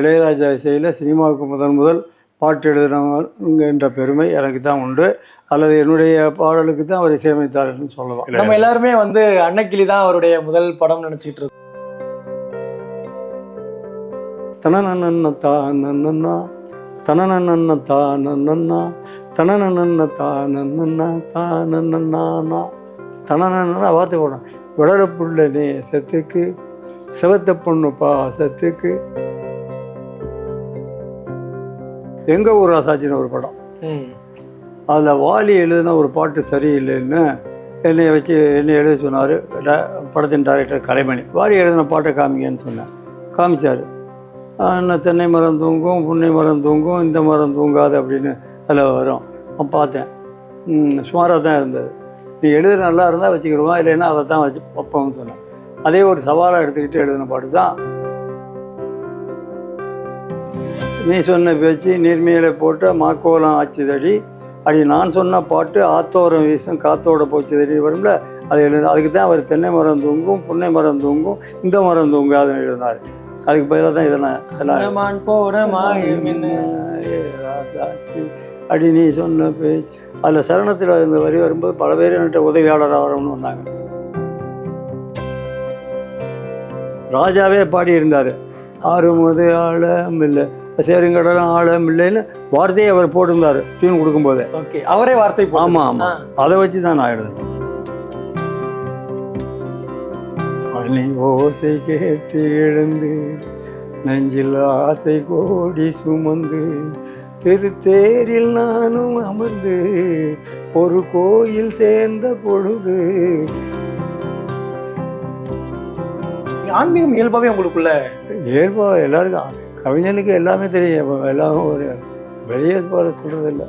இளையராஜா இசையில் சினிமாவுக்கு முதன் முதல் பாட்டு எழுதினவங்க என்ற பெருமை எனக்கு தான் உண்டு. அல்லது என்னுடைய பாடலுக்கு தான் அவர் இசையமைத்தார்னு சொல்லலாம். நம்ம எல்லாருமே வந்து அன்னக்கிளி தான் அவருடைய முதல் படம் நினைச்சிட்டு இருக்கோம். தனநன்ன தானன்னா தனநன்ன தானன்னா தனநன்ன தானன்னா தானன்னா தனநன்னா வார்த்தை போடணும். விடற புள்ள நேசத்துக்கு சிவத்த பொண்ணு பாசத்துக்கு. எங்க ஊர் ராசாச்சின்னு ஒரு படம். அதில் வாலி எழுதின ஒரு பாட்டு சரியில்லைன்னு என்னை வச்சு என்னை எழுத சொன்னார். படத்தின் டைரக்டர் கலைமணி. வாலி எழுதின பாட்டை காமிங்கன்னு சொன்னேன். காமிச்சார். என்ன தென்னை மரம் தூங்கும் புன்னை மரம் தூங்கும் இந்த மரம் தூங்காது அப்படின்னு அதில் வரும். நான் பார்த்தேன். சுமாராக தான் இருந்தது. நீ எழுத நல்லா இருந்தால் வச்சுக்கிடுவோம் இல்லைன்னா அதை தான் வச்சு வைப்போம்னு சொன்னேன். அதே ஒரு சவாலாக எடுத்துக்கிட்டு எழுதின பாட்டு தான். நீ சொன்ன பேச்சு நீர்மையில போட்ட மாக்கோலம் ஆச்சுதடி. அடி நான் சொன்ன பாட்டு ஆத்தோரம் வீசும் காத்தோட போச்சுதடி. வரும்ல? அது எழுது அதுக்கு தான் அவர் தென்னை மரம் தூங்கும் புன்னை மரம் தூங்கும் இந்த மரம் தூங்காதுன்னு எழுதினார். அதுக்கு பதிலாக தான் இதெல்லாம் அடி நீ சொன்ன பேச்சு. அதில் சரணத்தில் இந்த வரி வரும்போது பல பேர் என்கிட்ட உதவியாளராக வரணும்னு வந்தாங்க. ராஜாவே பாடியிருந்தார். ஆறுமுது ஆழம் இல்லை. சேருங்கடலும் ஆழம் இல்லைன்னு வார்த்தையை அவர் போட்டிருந்தார் டியூன் கொடுக்கும்போது. ஓகே அவரே வார்த்தை ஆமாம் ஆமாம். அதை வச்சு தான் நான் எழுதுனேன். அணி ஓசை கேட்டு எழுந்து நெஞ்சில் ஆசை கோடி சுமந்து திருத்தேரில் நானும் அமர்ந்து ஒரு கோயில் சேர்ந்த பொழுது. ஆன்மீகம் இயல்பாவே உங்களுக்குள்ள? இயல்பாக எல்லாருக்கும் கவிஞனுக்கு எல்லாமே தெரியும். இப்ப எல்லாரும் ஒரு வெளியே போல சொல்கிறதில்ல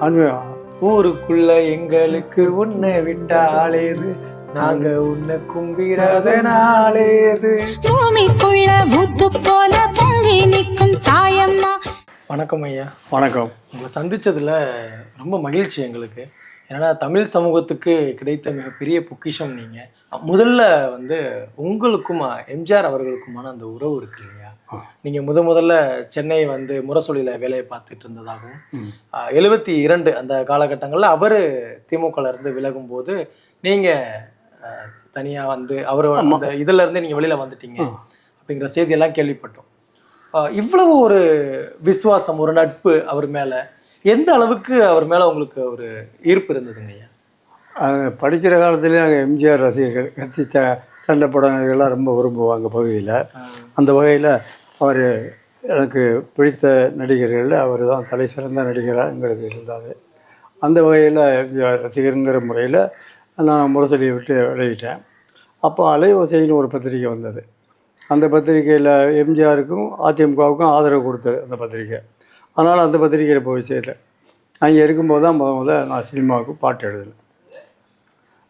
ஆன்மீகம் ஊருக்குள்ள எங்களுக்கு உன்னை விட்டாலேது நாங்க உன்னை கும்பிடாத நாளேது. பூமிக்குள்ள முத்து போல பொங்கி நிற்கும் தாயம்மா. வணக்கம் ஐயா. வணக்கம். உங்களை சந்திச்சதுல ரொம்ப மகிழ்ச்சி எங்களுக்கு. ஏன்னா தமிழ் சமூகத்துக்கு கிடைத்த மிகப்பெரிய பொக்கிஷம் நீங்க. முதல்ல வந்து உங்களுக்கும் எம்ஜிஆர் அவர்களுக்குமான அந்த உறவு இருக்கு இல்லையா நீங்க முத முதல்ல சென்னை வந்து முரசொலியில வேலையை பார்த்துட்டு இருந்ததாகவும். எழுபத்தி இரண்டு அந்த காலகட்டங்கள்ல அவரு திமுகல இருந்து விலகும் போது நீங்க அஹ், தனியா வந்து அவர் அந்த இதுல இருந்து நீங்க வெளியில வந்துட்டீங்க அப்படிங்கிற செய்தியெல்லாம் கேள்விப்பட்டோம். இவ்வளவு ஒரு விசுவாசம் ஒரு நட்பு அவர் மேல எந்த அளவுக்கு அவர் மேல உங்களுக்கு ஒரு ஈர்ப்பு இருந்ததுங்க ஐயா? படிக்கிற காலத்துலேயே நாங்கள் எம்ஜிஆர் ரசிகர்கள் கட்சி ச சண்டை படங்கள்லாம் ரொம்ப விரும்புவாங்க பகுதியில். அந்த வகையில் அவர் எனக்கு பிடித்த நடிகர்களில் அவர் தான் தலை சிறந்த நடிகராக எங்களுக்கு இருந்தார் அந்த வகையில் எம்ஜிஆர் ரசிகருங்கிற முறையில் நான் முரசொலியை விட்டு விலகிட்டேன் அப்போ அலையோசைன்னு ஒரு பத்திரிக்கை வந்தது. அந்த பத்திரிக்கையில் எம்ஜிஆருக்கும் அதிமுகவுக்கும் ஆதரவு கொடுத்தது அந்த பத்திரிக்கை அதனால் அந்த பத்திரிக்கையில் போய் சேர்த்தேன். அங்கே இருக்கும்போது தான் முத முத நான் சினிமாவுக்கு பாட்டு எழுதினேன்.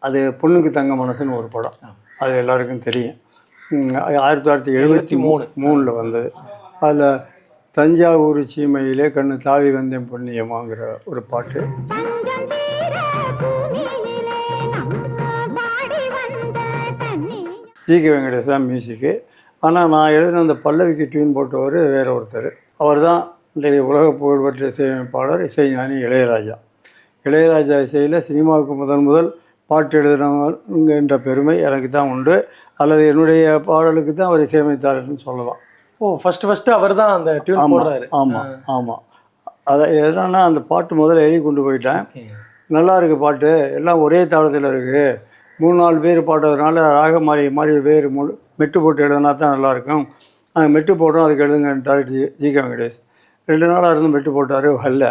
அது பொண்ணுக்கு தங்க மனசுன்னு ஒரு படம். அது எல்லாருக்கும் தெரியும். ஆயிரத்தி தொள்ளாயிரத்தி எழுபத்தி மூணு. மூணில் வந்தது. அதில் தஞ்சாவூர் சீமையிலே கண்ணு தாவி வந்தேன் பொன்னியமாங்கிற ஒரு பாட்டு. ஜி. கே. வெங்கடேஷ் தான் மியூசிக்கு ஆனால் நான் எழுதின அந்த பல்லவிக்கு டியூன் போட்டவர் வேற ஒருத்தர். அவர் தான் இன்றைய உலக புகழ்பெற்ற இசையமைப்பாளர் இசைஞானி இளையராஜா. இளையராஜா இசையில் சினிமாவுக்கு முதன் முதல் பாட்டு எழுதினவங்க என்ற பெருமை எனக்கு தான் உண்டு. அல்லது என்னுடைய பாடலுக்கு தான் அவர் இசையமைத்தார்னு சொல்லலாம். ஓ ஃபர்ஸ்ட் ஃபர்ஸ்ட் அவர் தான் அந்த டியூன் போடுறாரு. ஆமாம் ஆமாம் அதை எதனா அந்த பாட்டு முதல்ல எழுதி கொண்டு போயிட்டேன். நல்லா இருக்கு பாட்டு. எல்லாம் ஒரே தாளத்தில் இருக்குது மூணு நாலு பேர் பாடுறதுனால ராகம் மாறி மாறி வேறு முழு மெட்டு போட்டு எழுதுனா தான் நல்லாயிருக்கும் நாங்கள் மெட்டு போடுறோம் அதுக்கு எழுதுங்கன்ட்டார் ஜி ஜி கே வெங்கடேஷ். ரெண்டு நாளாக இருந்து மெட்டு போட்டார் வரல.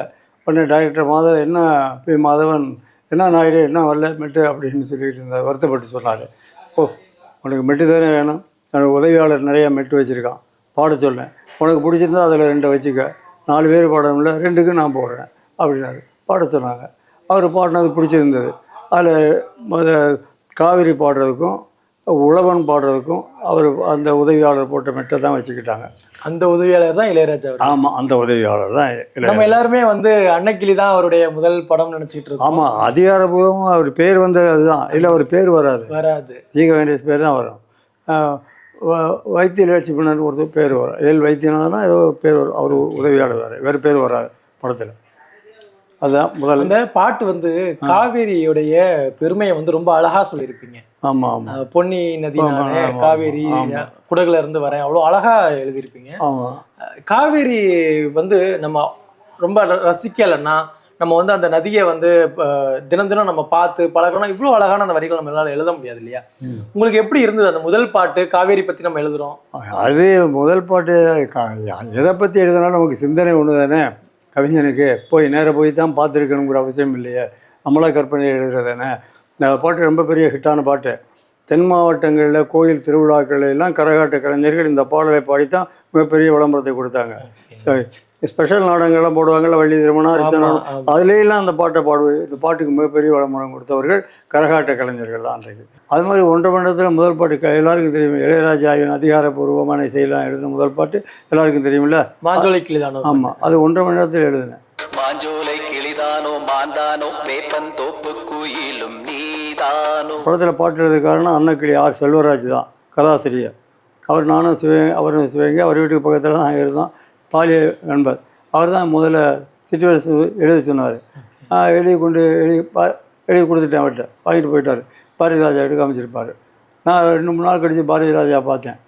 உடனே டைரக்டர் மாதவன் என்ன பி மாதவன் என்ன நாயுடு என்ன வரல மெட்டு அப்படின்னு சொல்லிட்டு இருந்தார் வருத்தப்பட்டு சொன்னார். ஓ உனக்கு மெட்டு தானே வேணும்? எனக்கு உதவியாளர் நிறையா மெட்டு வச்சுருக்கான். பாட சொன்னேன் உனக்கு பிடிச்சிருந்தா அதில் ரெண்டை வச்சுக்க. நாலு பேர் பாடணும்ல ரெண்டுக்கும் நான் போடுறேன் அப்படின்னாரு. பாட சொன்னாங்க. அவர் பாடினது பிடிச்சிருந்தது. அதில் காவிரி பாடுறதுக்கும் உழவன் பாடுறதுக்கும் அவர் அந்த உதவியாளர் போட்ட மெட்டை தான் வச்சுக்கிட்டாங்க. அந்த உதவியாளர் தான் இளையராஜா ஆமாம் அந்த உதவியாளர் தான் நம்ம எல்லாருமே வந்து அன்னக்கிளி தான் அவருடைய முதல் படம் நினைச்சிட்டு இருக்கோம். ஆமாம் அதிகாரபூர்வமாக அவர் பேர் வந்தது அதுதான். இல்லை அவர் பேர் வராது. வராது. ஜீக வெங்கடேஷ் பேர் தான் வரும். வைத்திய லட்சுமணன் ஒருத்தர் பேர் வரும். எல் வைத்தியநாதனா ஏதோ பேர் வரும். அவர் உதவியாளர் வேறு. வேறு பேர் வராது படத்தில். அதுதான் முதல்ல அந்த பாட்டு வந்து காவேரியுடைய பெருமையை வந்து ரொம்ப அழகா சொல்லியிருப்பீங்க. ஆமாம் ஆமாம் அஹ் பொன்னி நதி ஆமா, ஆமா, காவேரி ஆமா. குடகுல இருந்து வரேன். அவ்வளோ அழகா எழுதியிருப்பீங்க. ஆமாம் காவேரி வந்து நம்ம ரொம்ப ரசிக்கலைன்னா நம்ம வந்து அந்த நதியை வந்து தினம் தினம் நம்ம பார்த்து பழகணும். இவ்வளோ அழகான அந்த வரிகள் நம்மளால எழுத முடியாது இல்லையா? உங்களுக்கு எப்படி இருந்தது அந்த முதல் பாட்டு காவேரி பத்தி நம்ம எழுதுறோம்? அது முதல் பாட்டு எதை பற்றி எழுதினாலும் நமக்கு சிந்தனை ஒன்று தானே? கவிஞனுக்கு போய் நேராக போய் தான் பார்த்துருக்கணுங்கிற அவசியம் இல்லையே. நம்மளா கற்பனை எழுதுறது இந்த பாட்டு ரொம்ப பெரிய ஹிட்டான பாட்டு. தென் மாவட்டங்களில் கோயில் திருவிழாக்கள் எல்லாம் கரகாட்ட கலைஞர்கள் இந்த பாடலை பாடித்தான் மிகப்பெரிய விளம்பரத்தை கொடுத்தாங்க. சரி ஸ்பெஷல் நாடகங்கள்லாம் போடுவாங்கல்ல வள்ளி திருமணம் அரிச்சனா ஆமா. அதுலேயெல்லாம் அந்த பாட்டை பாடுவது இந்த பாட்டுக்கு மிகப்பெரிய விளம்பரம் கொடுத்தவர்கள் கரகாட்ட கலைஞர்கள் தான் அன்றைக்கு. அது மாதிரி ஒன்றரை மணி நேரத்தில் முதல் பாட்டு க- எல்லாருக்கும் தெரியும். இளையராஜாவின் அதிகாரப்பூர்வமான இசையெல்லாம் எழுதின முதல் பாட்டு எல்லாருக்கும் கிளிதானோ ஆமாம் அது ஒன்றரை மணி நேரத்தில் எழுதினேன். மாஞ்சோலை கிளிதானோ மாந்தானோ வேப்பன் தோப்பு குயிலும் நீதானோ. படத்தில் பாட்டு எழுத காரணம் அன்னக்கிளி ஆர் செல்வராஜ் தான் கதாசிரியர். அவர் நானும் சிவ அவரும் சிவங்க அவர் வீட்டுக்கு பக்கத்தில் தான் இருந்தோம். பாலிய நண்பர். அவர் தான் முதல்ல சிச்சுவேஷன் எழுத சொன்னார். எழுதி கொண்டு எழுதி பா எழுதி கொடுத்துட்டேன் அவர்கிட்ட. வாங்கிட்டு போயிட்டார். பாரதி ராஜா எடுக்க அமைச்சிருப்பார் நான் ரெண்டு மூணு நாள் கழித்து பாரதி ராஜா பார்த்தேன்.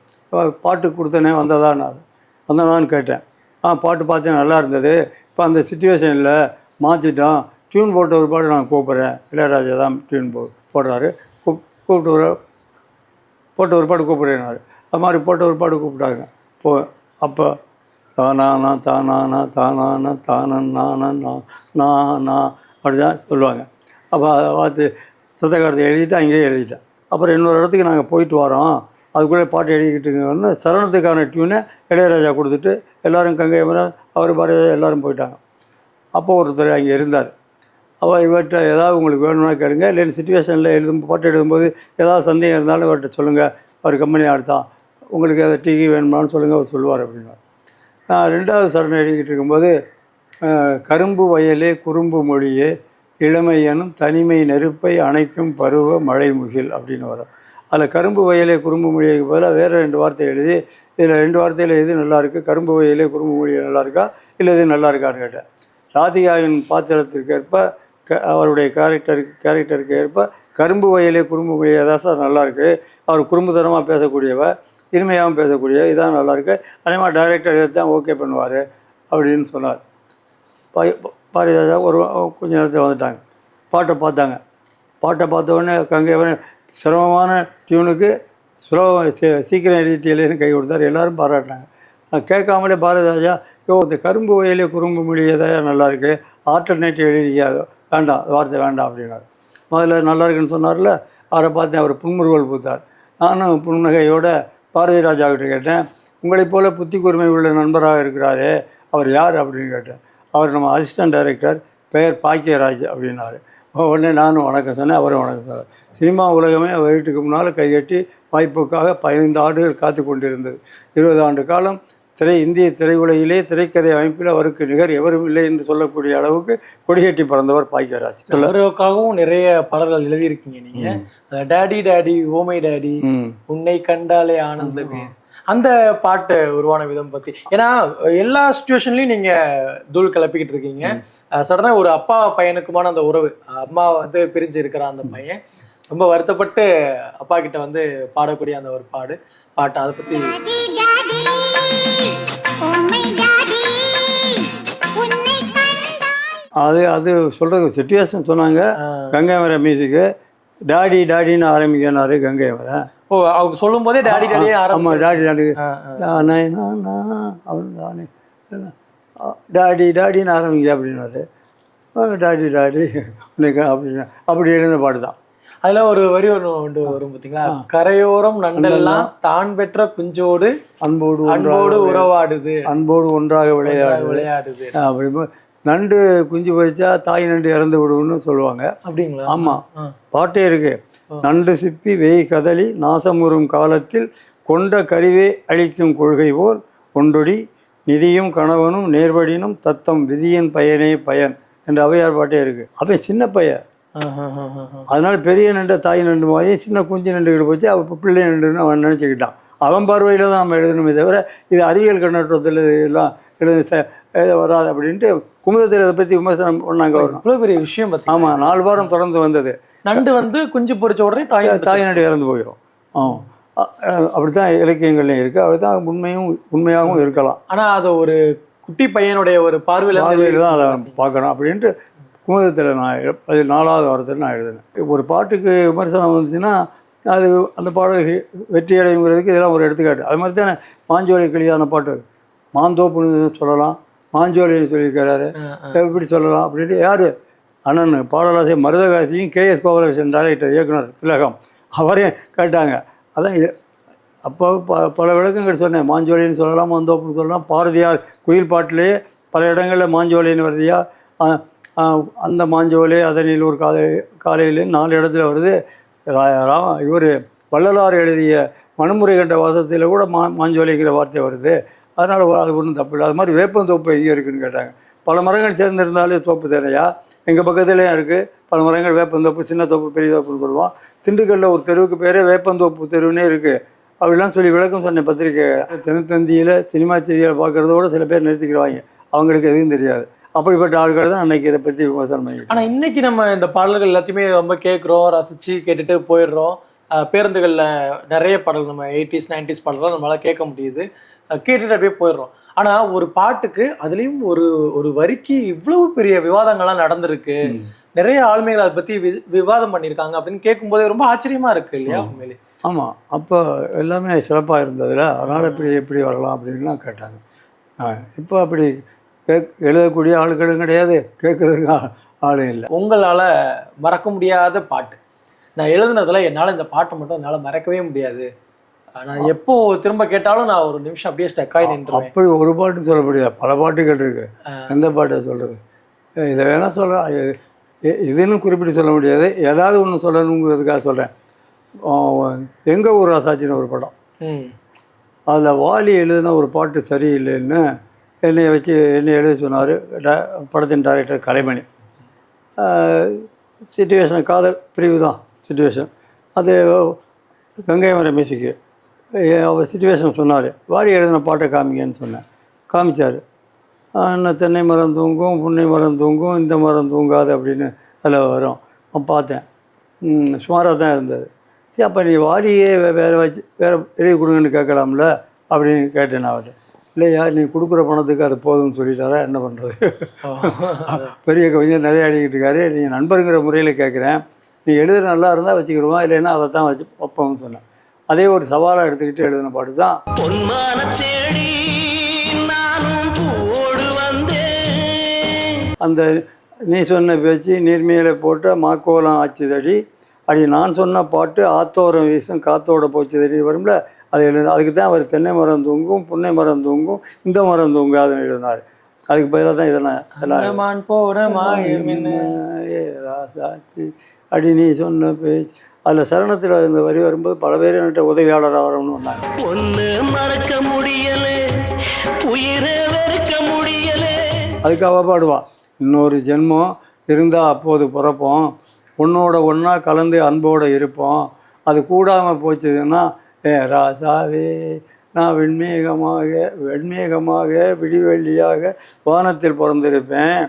பாட்டு கொடுத்தனே வந்ததா நான் வந்ததான்னு கேட்டேன். ஆ பாட்டு பார்த்தேன் நல்லா இருந்தது. இப்போ அந்த சுச்சுவேஷனில் மாற்றிட்டோம் டியூன் போட்ட ஒரு பாட்டு நான் கூப்பிட்றேன். இளையராஜா தான் டியூன் போ போடுறாரு. கூப் கூப்பிட்டு ஒரு போட்ட ஒரு பாட்டு கூப்பிடுறாரு அது மாதிரி போட்ட ஒரு பாட்டு கூப்பிட்டாங்க. போ அப்போ தானானா தானானா தானானா தானன் நானா அப்படிதான் சொல்லுவாங்க. அப்போ அதை பார்த்து சத்தக்காரத்தை எழுதிட்டு அங்கேயே எழுதிட்டேன். அப்புறம் இன்னொரு இடத்துக்கு நாங்கள் போயிட்டு வரோம். அதுக்குள்ளே பாட்டு எழுதிக்கிட்டு சரணத்துக்கான டியூனை இளையராஜா கொடுத்துட்டு எல்லாரும் கங்கை மேலே அவர் பாரு எல்லோரும் போயிட்டாங்க. அப்போ ஒருத்தர் அங்கே இருந்தார். அவர் இவர்கிட்ட ஏதாவது உங்களுக்கு வேணும்னா கேளுங்க இல்லைன்னு சுச்சுவேஷனில் எழுதும் பாட்டு எழுதும்போது ஏதாவது சந்தேகம் இருந்தாலும் இவர்கிட்ட சொல்லுங்கள் அவர் கம்பெனி ஆடுதான் உங்களுக்கு எதாவது டிவி வேணுமான்னு சொல்லுங்கள் அவர் சொல்லுவார் அப்படின்னு நான் ரெண்டாவது சரணம் எழுதிக்கிட்டு இருக்கும்போது கரும்பு வயலே குறும்பு மொழியே இளமையனும் தனிமை நெருப்பை அணைக்கும் பருவ மழை முகில் அப்படின்னு வரும் அதில் கரும்பு வயலே குறும்பு மொழிக்கு பதிலாக வேறு ரெண்டு வார்த்தை எழுதி இதில் ரெண்டு வார்த்தையில் எது நல்லா இருக்குது கரும்பு வயலே குறும்பு மொழியில் நல்லா இருக்கா இல்லை எது நல்லா இருக்கான்னு கேட்டேன். ராதிகாவின் பாத்திரத்திற்கு ஏற்ப க அவருடைய கேரக்டருக்கு கேரக்டருக்கு ஏற்ப கரும்பு வயலே குறும்பு மொழியாக தான் சார் நல்லாயிருக்கு. அவர் குறும்புத்தனமாக பேசக்கூடியவ இனிமையாகவும் பேசக்கூடிய இதான் நல்லாயிருக்கு. அதே மாதிரி டைரக்டர் இதை தான் ஓகே பண்ணுவார் அப்படின்னு சொன்னார். பா- ஒரு கொஞ்ச நேரத்தில் வந்துட்டாங்க. பாட்டை பார்த்தாங்க. பாட்டை பார்த்த உடனே கங்கை சிரமமான டியூனுக்கு சுலபம் சீ- சீக்கிரம் எழுதிட்டீங்களேன்னு கை கொடுத்தாரு. எல்லாரும் பாராட்டினாங்க. நான் கேட்காமலே பாரதிராஜா யோ இந்த கரும்பு வயலே குறும்பு மொழியதாக நல்லாயிருக்கு ஆல்டர்னேட்டிவ் எழுதியா வேண்டாம் வார்த்தை வேண்டாம் அப்படின்னாரு. முதல்ல நல்லா இருக்குன்னு சொன்னார்ல அவரை பார்த்தேன் அவர் புன்முறுவல் பூத்தார். நானும் புன்னகையோட பாரதி ராஜா கேட்டேன் உங்களைப் போல புத்தி கூர்மை உள்ள நண்பராக இருக்கிறாரே அவர் யார்? அப்படின்னு கேட்டேன். அவர் நம்ம அசிஸ்டன்ட் டைரக்டர் பெயர் பாக்கியராஜ் அப்படின்னாரு. உடனே நானும் வணக்கம் சொன்னேன் அவரும் வணக்கம் சொன்னார். சினிமா உலகமே அவர் வீட்டுக்கு முன்னால் கைகட்டி வாய்ப்புக்காக பதினைந்து ஆண்டுகள் காத்து கொண்டிருந்தது. இருபது ஆண்டு காலம் திரை இந்திய திரையுலகிலே திரைக்கதை அமைப்பில் அவருக்கு நிகர் எவரும் இல்லை என்று சொல்லக்கூடிய அளவுக்கு கொடிகட்டி பறந்தவர் பாக்கியராஜ் அவருக்காகவும் நிறைய பாடல்கள் எழுதியிருக்கீங்க நீங்க. டேடி டேடி ஓமை டேடி உன்னை கண்டாலே ஆனந்தமே. அந்த பாட்டு உருவான விதம் பத்தி. ஏன்னா எல்லா சுச்சுவேஷன்லயும் நீங்க தூள் கிளப்பிக்கிட்டு இருக்கீங்க. சடனா ஒரு அப்பா பையனுக்குமான அந்த உறவு. அம்மா வந்து பிரிஞ்சு இருக்கிற அந்த பையன். ரொம்ப வருத்தப்பட்டு அப்பா கிட்ட வந்து பாடக்கூடிய அந்த ஒரு பாடு பாட்டு அதை பத்தி அது அது சொல்கிறது சுச்சுவேஷன் சொன்னாங்க. கங்கை மர மியூசிக்கு டாடி டாடின்னு ஆரம்பிக்கிறாரு கங்கை மரம் ஓ அவங்க சொல்லும் போதே டாடி டாடியே ஆரம்பம் ஆமாம் டாடி டாடி. நானே நானா அவன் தானே டாடி டாடின்னு ஆரம்பிங்க அப்படின்னாரு. டாடி டாடி அப்படின்னு அப்படி எழுந்த பாட்டு தான் அதுல ஒரு வரி ஒன்று உண்டு வரும் பாத்தீங்களா? கரையோரம் நண்டெல்லாம் தான் பெற்ற குஞ்சோடு அன்போடு அன்போடு உறவாடுது. அன்போடு ஒன்றாக விளையாடு விளையாடுது. அப்படி நண்டு குஞ்சு பொரிச்சா தாய் நண்டு இறந்து விடுவோம்னு சொல்லுவாங்க. அப்படிங்களா? ஆமாம். பாட்டே இருக்கு. நண்டு சிப்பி வெய் கதலி நாசமுறும் காலத்தில் கொண்ட கருவே அளிக்கும் கொள்கை போல் ஒன்றொடி நிதியும் கணவனும் நேர்வடினும் தத்தம் விதியின் பயனே பயன் என்ற அவையார் பாட்டே இருக்கு. அவன் சின்ன பையன். அதனால பெரிய நண்டை தாய் நண்டு மாதிரி சின்ன குஞ்சு நண்டுகிட்டு போச்சு. அவள் பிள்ளை நண்டுன்னு அவன் நினச்சிக்கிட்டான். அவன் பார்வையில் தான் நம்ம எழுதணுமே தவிர இது அறிவியல் கண்ணோட்டத்தில் எல்லாம் எழுத எழுத வராது அப்படின்ட்டு குமுதத்தில் இதை பற்றி விமர்சனம் பண்ணாங்க வரும் இவ்வளவு பெரிய விஷயம் பார்த்தீங்க ஆமாம் நாலு வாரம் தொடர்ந்து வந்தது. நண்டு வந்து குஞ்சு பொரிச்ச உடனே தாய் நண்டு தாய்நாடு இறந்து போயிடும். ஆ அப்படி தான் இலக்கியங்கள்லையும் இருக்குது அப்படி தான் உண்மையும் உண்மையாகவும் இருக்கலாம். ஆனா அது ஒரு குட்டி பையனுடைய ஒரு பார்வையில் தான் அதை பார்க்கணும் அப்படின்ட்டு குமுதத்தில் நான் அது நாலாவது வாரத்தில் நான் எழுதினேன். ஒரு பாட்டுக்கு விமர்சனம் வந்துச்சுன்னா அது அந்த பாடல் வெற்றி அடைங்கிறதுக்கு இதெல்லாம் ஒரு எடுத்துக்காட்டு. அது மாதிரி தானே மாஞ்சோலை கிளியான பாட்டு. மாந்தோப்புன்னு சொல்லலாம் மாஞ்சோலின்னு சொல்லியிருக்கிறாரு. எப்படி சொல்லலாம் அப்படின்ட்டு யார்? அண்ணன் பாடலாசிரியர் மருதகாசியும் கேஎஸ் கோபாலகிருஷ்ணன் டைரக்டர் இயக்குனர் திலகம். அவரையும் கேட்டாங்க. அதான் அப்போ ப பல விளக்கங்கள் சொன்னேன். மாஞ்சோலின்னு சொல்லலாம் மாந்தோப்புன்னு சொல்லலாம். பாரதியார் குயில் பாட்டிலேயே பல இடங்களில் மாஞ்சோலின்னு வருதியா? அந்த மாஞ்சோலை அதனில் ஒரு காலை காலையில் நாலு இடத்துல வருது. ரா- ரா இவர் வள்ளலார் எழுதிய மனமுறை கண்ட வாசத்தில் கூட மா மாஞ்சோலைங்கிற வார்த்தை வருது. அதனால் அது ஒன்றும் தப்பு இல்லை. அது மாதிரி வேப்பந்தோப்பு எங்கே இருக்குன்னு கேட்டாங்க. பல மரங்கள் சேர்ந்திருந்தாலே தோப்பு தேவையா எங்கள் பக்கத்துலேயும் இருக்குது பல மரங்கள் வேப்பந்தோப்பு சின்ன தோப்பு பெரிய தோப்புன்னு சொல்லுவோம். திண்டுக்கல்லில் ஒரு தெருவுக்கு பேரே வேப்பந்தோப்பு தெருவுன்னே இருக்குது அப்படிலாம் சொல்லி விளக்கம் சொன்ன பத்திரிக்கை தினத்தந்தியில் சினிமா செய்தியில் பார்க்குறதோட சில பேர் நிறுத்திக்கிறாங்க அவங்களுக்கு எதுவும் தெரியாது. அப்படிப்பட்ட ஆட்கள் தான் அன்னைக்கு இதை பற்றி விமர்சனம் பண்ணிக்கிட்டு ஆனா இன்னைக்கு நம்ம இந்த பாடல்கள் எல்லாத்தையுமே ரொம்ப கேட்குறோம் ரசிச்சு கேட்டுட்டு போயிடுறோம். பேருந்துகள்ல நிறைய பாடல் நம்ம எயிட்டிஸ் நைன்டிஸ் பாடல்கள் நம்மளால கேட்க முடியுது. கேட்டுட்டு அப்படியே போயிடுறோம். ஆனா ஒரு பாட்டுக்கு அதுலயும் ஒரு ஒரு வரிக்கு இவ்வளவு பெரிய விவாதங்கள்லாம் நடந்திருக்கு. நிறைய ஆளுமைகள் அதை பத்தி வி- விவாதம் பண்ணியிருக்காங்க அப்படின்னு கேட்கும்போதே ரொம்ப ஆச்சரியமா இருக்கு இல்லையா உண்மையிலே? ஆமாம் அப்போ எல்லாமே சிறப்பாக இருந்ததில். அதனால் இப்படி எப்படி வரலாம் அப்படின்லாம் கேட்டாங்க. இப்போ அப்படி கேக் எழுதக்கூடிய ஆட்களும் கிடையாது கேட்குறதுக்கு ஆளும் இல்லை. உங்களால மறக்க முடியாத பாட்டு. நான் எழுதுனதுல என்னால இந்த பாட்டை மட்டும் என்னால மறக்கவே முடியாது. நான் எப்போ திரும்ப கேட்டாலும் நான் ஒரு நிமிஷம் அப்படியே ஸ்டக் ஆகி நின்றுவேன் அப்படி ஒரு பாட்டு சொல்ல முடியாது பல பாட்டுகள் இருக்கு. எந்த பாட்டை சொல்கிறது இதை வேணால் சொல்ல இதுன்னு குறிப்பிட்டு சொல்ல முடியாது. ஏதாவது ஒன்று சொல்லணுங்கிறதுக்காக சொல்கிறேன் எங்கள் ஊர் ராசாச்சின்னு ஒரு படம். அதில் வாலி எழுதின ஒரு பாட்டு சரியில்லைன்னு என்னை வச்சு என்னை எழுத சொன்னார். படத்தின் டைரக்டர் கலைமணி. சுச்சுவேஷன் காதல் பிரிவு தான் சுச்சுவேஷன் அது கங்கை மர மியூசிக்கு அவர் சுச்சுவேஷன் சொன்னார். வாரி எழுதின பாட்டை காமிங்கன்னு சொன்னேன். காமிச்சார். என்ன தென்னை மரம் தூங்கும் புன்னை மரம் தூங்கும் இந்த மரம் தூங்காது அப்படின்னு அதில் வரும். நான் பார்த்தேன். சுமாராக தான் இருந்தது. சரி அப்போ நீ வாரியே வே- வச்சு வேறு எழுதி கொடுங்கன்னு கேட்கலாம்ல அப்படின்னு கேட்டேன் நான் அவர்கிட்ட இல்லையா நீ கொடுக்குற பணத்துக்கு அது போதும்னு சொல்லிட்டாரா என்ன பண்ணுறது பெரிய கவிஞர் நிறைய அடிக்கிட்டு இருக்காரு. நீங்கள் நண்பருங்கிற முறையில் கேட்குறேன் நீ எழுதுற நல்லா இருந்தால் வச்சுக்கிடுவோம் இல்லைன்னா அதை தான் வச்சு வைப்போம்னு சொன்னேன். அதே ஒரு சவாலாக எடுத்துக்கிட்டு எழுதின பாட்டு தான். அந்த நீ சொன்ன பேச்சு நீர்மையில போட்ட மாக்கோலம் ஆச்சுதடி. அடி நான் சொன்ன பாட்டு ஆத்தோரம் வீசும் காத்தோட போச்சுதடி வரும்ல? அது எழுது அதுக்கு தான் அவர் தென்னை மரம் தூங்கும் புன்னை மரம் தூங்கும் இந்த மரம் தூங்காதுன்னு எழுதினார். அதுக்கு பதிலாக தான் இதெல்லாம் ராசாத்தி அடி நீ சொன்ன பேச்சு. அதில் சரணத்தில் இந்த வரி வரும்போது பல பேர் என்கிட்ட உதவியாளராக வரணும்னு வந்தாங்க ஒன்னு மறக்க முடியலே உயிரை வெறுக்க முடியலே. அதுக்கு அவ பாடுவா இன்னொரு ஜென்மம் இருந்தால் அப்போது பிறப்போம். உன்னோட ஒன்றா கலந்து அன்போடு இருப்போம். அது கூடாமல் போச்சுதுன்னா ஏ ராசாவே நான் வெண்மேகமாக வெண்மேகமாக விடிவெள்ளியாக வானத்தில் பிறந்திருப்பேன்.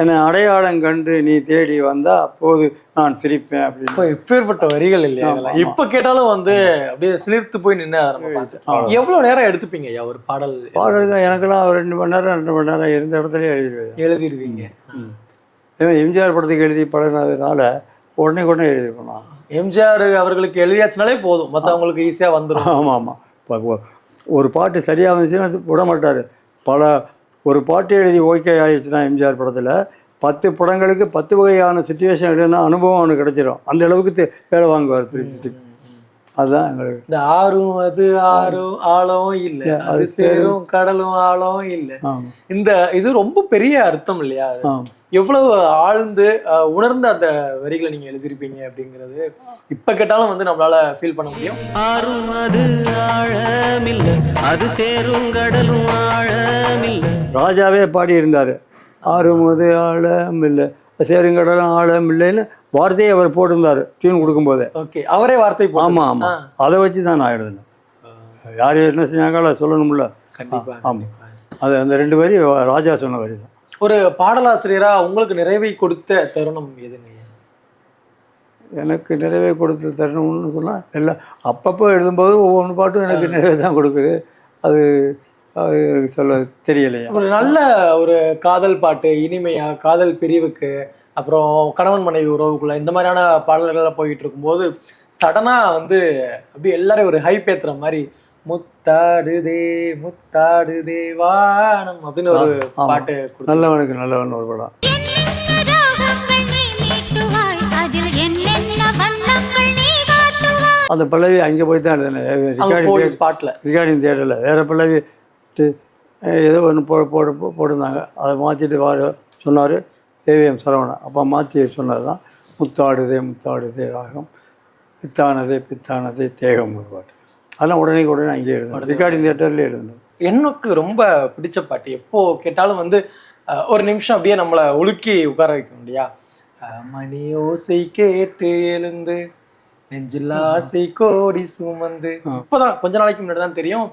என்னை அடையாளம் கண்டு நீ தேடி வந்தால் அப்போது நான் சிரிப்பேன் அப்படின்னு. இப்போ எப்பேற்பட்ட வரிகள் இல்லையா இப்ப கேட்டாலும் வந்து அப்படியே சிலிர்த்து போய் நின்று எவ்வளவு நேரம் எடுத்துப்பீங்க ஐயா ஒரு பாடல்? பாடல் தான் எனக்கெல்லாம் ஒரு ரெண்டு மணி நேரம் ரெண்டு மணி நேரம் இருந்த இடத்துல எழுதிடுவேன். எழுதிருவீங்க ஏன்னா எம்ஜிஆர் படத்துக்கு எழுதி பழகினதுனால உடனே உடனே நான் எம்ஜிஆர் அவர்களுக்கு எழுதியாச்சுனாலே போதும். மத்தவங்களுக்கு ஈஸியா வந்துரும். ஆமாம் ஆமாம் இப்போ ஒரு பாட்டு சரியாக இருந்துச்சுன்னா அது விட மாட்டார். பல ஒரு பாட்டு எழுதி ஓகே ஆயிடுச்சுன்னா எம்ஜிஆர் படத்தில் பத்து படங்களுக்கு பத்து வகையான சுச்சுவேஷன் அனுபவம் அவனுக்கு கிடைச்சிரும். அந்த அளவுக்கு வேலை வாங்குவார் திருப்பி அதுதான் எங்களுக்கு. இந்த ஆறும் அது ஆறும் ஆழம் இல்ல. அது சேரும் கடலும் ஆழம் இல்ல. இந்த இது ரொம்ப பெரிய அர்த்தம் இல்லையா? அது? எவ்வளவு ஆழ்ந்து உணர்ந்து அந்த வரிகளை நீங்க எழுதிருப்பீங்க அப்படிங்கிறது இப்ப கேட்டாலும் வந்து நம்மளால ஃபீல் பண்ண முடியும். ஆறும் அது ஆழமில்ல அது சேரும் கடலும் ஆழமில்ல. ராஜாவே பாடியிருந்தார். ஆறுமது ஆழம் இல்லை சேருங்கடலும் ஆழம் இல்லைன்னு வார்த்தையை அவர் போட்டிருந்தார் டியூன் கொடுக்கும்போதே. ஓகே அவரே வார்த்தை ஆமாம் ஆமாம் அதை வச்சு தான் நான் எழுதினேன். யார் என்ன செஞ்சாங்களோ அதை சொல்லணும்ல. ஆமாம் அது அந்த ரெண்டு வரி ராஜா சொன்ன வரி தான். ஒரு பாடலாசிரியரா உங்களுக்கு நிறைவை கொடுத்த தருணம் எதுங்க? எனக்கு நிறைவே கொடுத்த தருணம்னு சொன்னால் எல்லாம் அப்பப்போ எழுதும்போது ஒவ்வொன்று பாட்டும் எனக்கு நிறைவே தான் கொடுக்குது. அது எனக்கு சொல்ல தெரியலையா? ஒரு நல்ல ஒரு காதல் பாட்டு இனிமையா காதல் பிரிவுக்கு அப்புறம் கணவன் மனைவி உறவுக்குள்ள இந்த மாதிரியான பாடல்கள்லாம் போயிட்டு இருக்கும்போது சடனா வந்து அப்படியே எல்லாரையும் ஒரு ஹைப் ஏத்துற மாதிரி முத்தாடுதே முத்தாடுதே வானம் அப்படின்னு ஒரு. பாட்டு. நல்லவனுக்கு நல்லவன் ஒரு படம். அந்த பல்லவி அங்கே போய் தான் ரெக்கார்டிங் ஸ்பாட்ல ரிகார்டிங் தேடல வேறு டு- ஏதோ ஒன்று போ போடு போ- போட்டிருந்தாங்க. அதை மாற்றிட்டு சொன்னார். ஏவிஎம் சரவணன் அப்போ மாற்றி சொன்னது தான் முத்தாடுதே முத்தாடுதே ராகம் பித்தானதே பித்தானதே தேகம் ஒரு பாட்டு. அதெல்லாம் உடனே உடனே அங்கே எழுதணும் ரெக்கார்டிங் தேட்டர்லேயே எழுதணும் எனக்கு ரொம்ப பிடிச்ச பாட்டு எப்போ கேட்டாலும் வந்து ஒரு நிமிஷம் அப்படியே நம்மளை உலுக்கி உட்கார வைக்கும் இல்லையா? அஹ், மணி ஓசை கேட்டு எழுந்து நெஞ்சில் ஆசை கோடி சுமந்து. இப்போதான் கொஞ்ச நாளைக்கு முன்னாடி தான் தெரியும்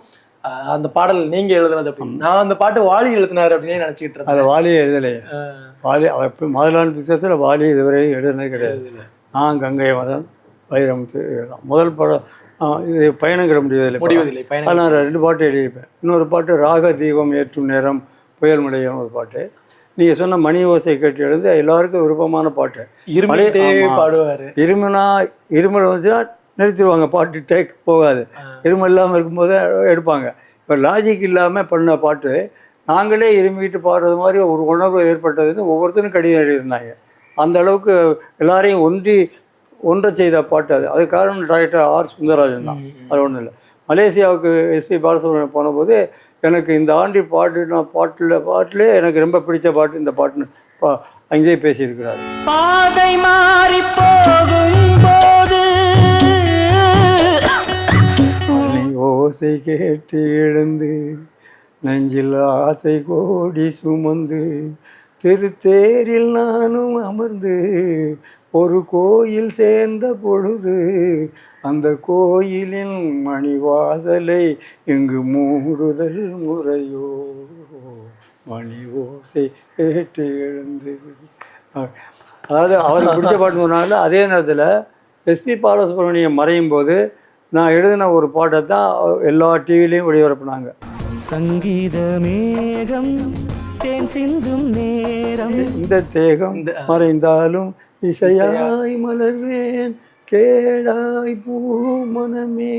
அந்த பாடல் நீங்க எழுதுனது அப்படின்னு. நான் அந்த பாட்டு வாலி எழுதினாரு அப்படின்னு நினைச்சிட்டு இருந்தேன். வாலியை எழுதலையே. வாலி அவ இப்போ முதலான பிக்சர்ஸில் வாலி இதுவரை எழுதுனது கிடையாது. நான் கங்கை மதன் வைரமுத்து இதுதான். முதல் படம் இது பயணங்கிற முடிவதில்லை படம். முடிவதில்லை பயணம் நான் ரெண்டு பாட்டு எழுதியிருப்பேன். இன்னொரு பாட்டு ராக தீபம் ஏற்றும் நேரம் புயல் மழையும் ஒரு பாட்டு. நீங்கள் சொன்ன மணி ஓசை கேட்டு எழுந்து எல்லாருக்கும் விருப்பமான பாட்டு. ஆமா. பாடுவாரு. இருமுனா இருமல் வந்துச்சுன்னா நிறுத்திடுவாங்க பாட்டு டேக் போகாது. இருமல் இல்லாமல் இருக்கும்போது எடுப்பாங்க. இப்போ லாஜிக் இல்லாமல் பண்ண பாட்டு நாங்களே இருமிக்கிட்டு பாடுறது மாதிரி ஒரு உணர்வு ஏற்பட்டதுன்னு ஒவ்வொருத்தரும் கடிதம் எழுதியிருந்தாங்க அந்த அளவுக்கு எல்லாரையும் ஒன்றி ஒன்றை செய்த பாட்டு அது. அது காரணம் டாக்டர் ஆர் சுந்தரராஜன் தான். அது ஒன்றும் இல்லை. மலேசியாவுக்கு எஸ்பி பாலசுப்ரமணியம் போனபோது எனக்கு இந்த ஆண்டி பாட்டு நான் பாட்டில் பாட்டிலே எனக்கு ரொம்ப பிடிச்ச பாட்டு இந்த பாட்டுன்னு பா அங்கேயே பேசியிருக்கிறார். பாதை மாறி போகும் போது மணி ஓசை கேட்டு எழுந்து நெஞ்சில் ஆசை கோடி சுமந்து திருத்தேரில் நானும் அமர்ந்து ஒரு கோயில் சேர்ந்த பொழுது அந்த கோயிலின் மணிவாசலை இங்கு மூடுதல் முறையோ? மணி ஓசை கேட்டு எழுந்து. அதாவது அவருக்கு பிடிச்ச பாட்டு சொன்னால அதே நேரத்தில் எஸ்பி பாலசுப்ரமணியம் மறையும் போது நான் எழுதின ஒரு பாட்டை தான் எல்லா டிவிலையும் ஒளிபரப்புனாங்க சங்கீத மேகம் தேன் சிந்தும் நேரம். இந்த தேகம் மறைந்தாலும் இசையாய் மலர்வேன் கேடாய் பூ மனமே.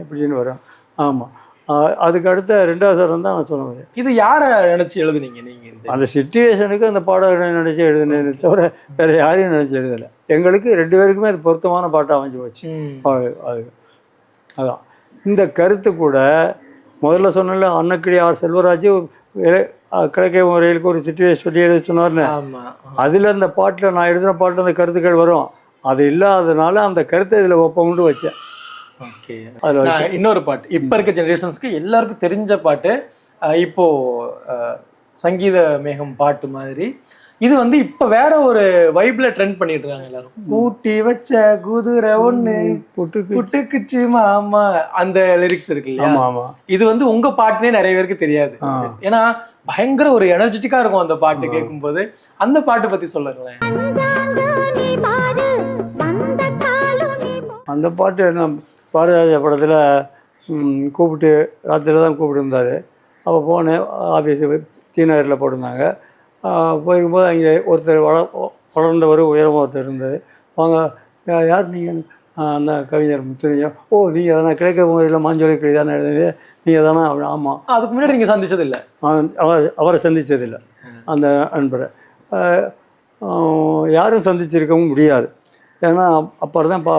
அப்படின்னு வரும். ஆமாம் அதுக்கு அடுத்த ரெண்டாவது சரம் தான் நான் சொன்னேன் இது யாரை நினைச்சு எழுதுனீங்க நீங்க இந்த அந்த சுச்சுவேஷனுக்கு அந்த பாடகனை நினச்சி எழுதுனேன்னு தவிர வேறு யாரையும் நினச்சி எழுதலை. எங்களுக்கு ரெண்டு பேருக்குமே அது பொருத்தமான பாட்டாக அமைஞ்சு போச்சு. அது அது அதான். இந்த கருத்து கூட முதல்ல சொன்னல அன்னக்கிளி ஆர் செல்வராஜ் கிழக்கே முறையிலுக்கு ஒரு சுச்சுவேஷன் சொல்லி எழுத சொன்னார்னு. அதில் அந்த பாட்டில் நான் எழுதின பாட்டில் அந்த கருத்துக்கள் வரும். அது இல்லாதனால அந்த கருத்தை இதில் ஒப்பமுண்டு வச்சேன். ஓகே. அதில் இன்னொரு பாட்டு. இப்ப இருக்க ஜெனரேஷன்ஸ்க்கு எல்லாருக்கும் தெரிஞ்ச பாட்டு அஹ் இப்போ அஹ், சங்கீத மேகம் பாட்டு மாதிரி. இது வந்து இப்ப வேற ஒரு வைப்ல ட்ரெண்ட் பண்ணிட்டு இருக்காங்க எல்லாரும். கூட்டி வச்ச குதிரை ஒண்ணு புட்டுக்கு. புட்டுக்குச்சு மாமா. அந்த லிரிக்ஸ் இருக்கு இல்லையா? இது வந்து உங்க பாட்டுனே நிறைய பேருக்கு தெரியாது. ஏன்னா பயங்கர ஒரு எனர்ஜெட்டிக்கா இருக்கும் அந்த பாட்டு கேட்கும்போது அந்த பாட்டு பத்தி சொல்லுங்களேன். அந்த பாட்டு நான் பாரதிராஜா படத்தில் கூப்பிட்டு ராத்திரியில் தான் கூப்பிட்டுருந்தாரு அப்போ போனேன் ஆஃபீஸு தீநகரில் போட்டிருந்தாங்க. போயிருக்கும்போது அங்கே ஒருத்தர் வள வளர்ந்தவர் உயரமாக ஒருத்தர் இருந்தார் வாங்க யார் நீங்கள் அந்த கவிஞர் முத்துலிங்கம். ஓ நீங்கள் தானே கிழக்க முறையில் மாஞ்சோலை கிளி தானே எழுதுனீங்க? நீங்கள் தானே அப்படி ஆமாம் அதுக்கு முன்னாடி நீங்க சந்திச்சது இல்ல அவர் அவரை சந்தித்ததில்லை அந்த நண்பரை அஹ், யாரும் சந்திச்சிருக்கவும் முடியாது. ஏன்னா அப்புறம் தான் பா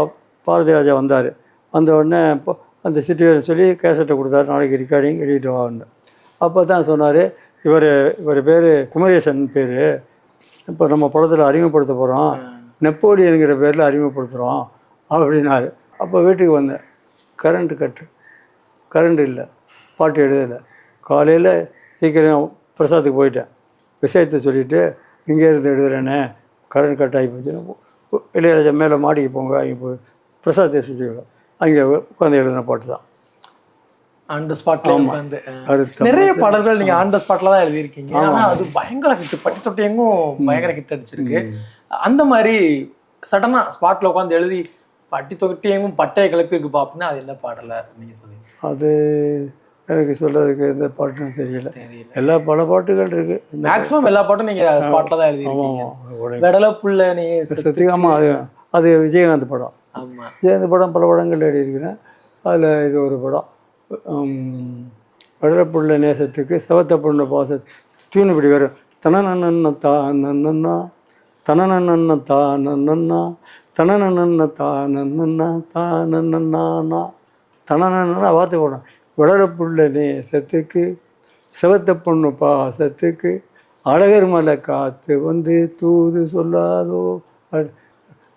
பாரதி ராஜா வந்தார். வந்த உடனே இப்போ அந்த சுச்சுவேஷன் சொல்லி கேசட்டை கொடுத்தாரு. நாளைக்கு ரெக்கார்டிங் எழுதிட்டு வாங்க அப்போ தான் சொன்னார் இவர் இவர் பேர் குமரேசன் பேர். இப்போ நம்ம படத்தில் அறிமுகப்படுத்த போகிறோம் நெப்போலியனுங்கிற பேரில் அறிமுகப்படுத்துகிறோம் அப்படின்னாரு. அப்போ வீட்டுக்கு வந்தேன். கரண்ட் கட்டு. கரண்ட் இல்லை. பாட்டு எழுதலை. காலையில் சீக்கிரம் பிரசாத்துக்கு போயிட்டேன். விஷயத்தை சொல்லிவிட்டு இங்கேருந்து எழுதுறேனே. கரண்ட் கட் ஆகி போச்சுன்னா இளையராஜா மேலே மாடிக்கு போங்க. அங்கே போய் பிரசாத் ஸ்டுடியோவில் அங்கே உட்காந்து எழுதின பாட்டு தான். ஆன் த ஸ்பாட்ல உட்காந்து நிறைய பாடல்கள் நீங்க ஆன் த ஸ்பாட்ல தான் எழுதியிருக்கீங்க. ஆனா அது பயங்கர ஹிட் பட்டி தொட்டி எங்கும் பயங்கர ஹிட் அடிச்சிருக்கு. அந்த மாதிரி சடனா ஸ்பாட்ல உட்காந்து எழுதி பட்டி தொட்டி எங்கும் பட்டையை கிளப்பி இருக்குப்பா அப்படின்னா அது என்ன பாடல நீங்க சொல்லுங்க அது எனக்கு சொல்றதுக்கு எந்த பாட்டுன்னு தெரியல. தெரியல. எல்லா பல பாட்டுகள் இருக்கு. மேக்ஸிமம் எல்லா பாட்டும் நீங்க ஸ்பாட்ல தான் எழுதிருக்கீங்க ஆமாம் வெடல புள்ள நீ ஆமாம் அது அது விஜயகாந்த் படம். ஆமா. விஜயகாந்த் படம் பல படங்கள் எழுதியிருக்கிறேன். அதில் இது ஒரு படம். வளரப்புள்ள நேசத்துக்கு செவத்த பொண்ணு பாச தூணு இப்படி வரும். தனநன்ன தா நன்னா தனநன்ன தா நன்னா தனநன்ன தா நன்னா தா நன்னா தனநன்னா வார்த்தை போடணும். வளரப்புள்ள நேசத்துக்கு செவத்த பொண்ணு பாசத்துக்கு அழகர் மலை காற்று வந்து தூது சொல்லாதோ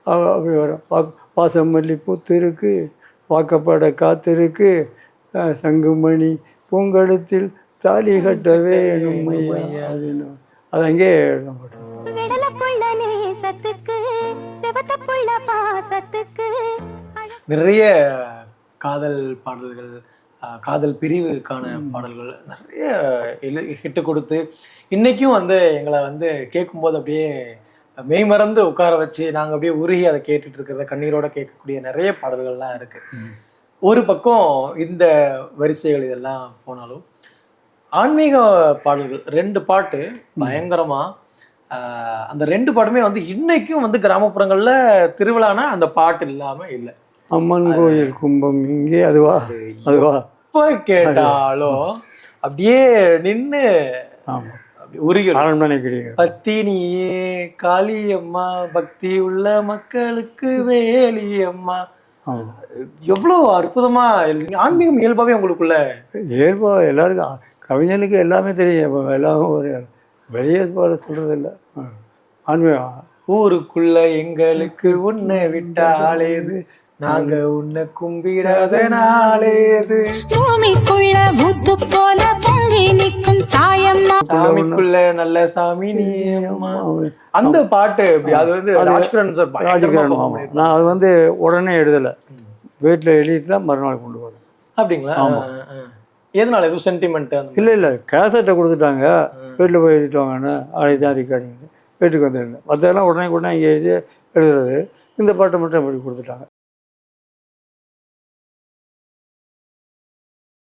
அப்படி வரும். பா பாசம் மல்லி இருக்குது வாக்கப்பட காத்திருக்கு அஹ், சங்குமணி பூங்கடத்தில் தாலி கட்ட வேணும் அப்படின்னு. அது அங்கேயே அழ- நிறைய காதல் பாடல்கள் காதல் பிரிவுக்கான பாடல்கள் நிறைய எழு ஹிட்டு கொடுத்து இன்னைக்கும் வந்து எங்களை வந்து கேட்கும்போது அப்படியே மெய் மறந்து உட்கார வச்சு நாங்கள் அப்படியே உருகி அதை கேட்டுட்டு இருக்கிறத கண்ணீரோட கேட்கக்கூடிய நிறைய பாடல்கள்லாம் இருக்கு. ஒரு பக்கம் இந்த வரிசைகள் இதெல்லாம் போனாலும் ஆன்மீக பாடல்கள் ரெண்டு பாட்டு பயங்கரமா அந்த ரெண்டு பாட்டுமே வந்து இன்னைக்கும் வந்து கிராமப்புறங்கள்ல திருவிழானா அந்த பாட்டு இல்லாம இல்லை. அம்மன் கோயில் கும்பம் இங்கே அதுவா? அதுவா? எப்ப கேட்டாலும் அப்படியே நின்னு ஆமாம் உருகி கிடையாது. பத்தினியே காளியம்மா பக்தி உள்ள மக்களுக்கு வேலியம்மா எவ்வளோ அற்புதமா எழுதுங்க ஆன்மீகம் இயல்பாவே உங்களுக்குள்ள. இயல்பாக எல்லாருக்கும் கவிஞனுக்கு எல்லாமே தெரியும். எல்லாமே ஒரு வெளியே போல சொல்கிறது இல்லை ஆன்மீகம். ஊருக்குள்ள எங்களுக்கு உன்னை விட்டாலேது நாங்க உன்னை கும்பிடாத நாளேது பூமிக்குள்ள புத்து போல நிற்கும் தாயம்மா. சாமிக்குள்ள நல்ல சாமி நீ அம்மா. அந்த பாட்டு இப்படி அது வந்து ராஜ்கிரண் சார் பயங்கரமா ராஜகிரண். perform ஆமாம் பண்ணிருப்பாரு. நான் அது வந்து உடனே எழுதலை. வீட்டில் எழுதிட்டு தான் மறுநாள் கொண்டு போனேன். அப்படிங்களா? ஆ, ஆ. எதனால? எதுவும் சென்டிமெண்ட் இல்லை இல்லை கேசட்டை கொடுத்துட்டாங்க. வீட்டில் போய் எழுதிட்டு வாங்கன்னு அதை தான் ரெக்கார்டிங் வீட்டுக்கு வந்துருந்தேன். மற்றதெல்லாம் உடனே உடனே இங்கே எழுதி எழுதுறது. இந்த பாட்டை மட்டும் அப்படி கொடுத்துட்டாங்க.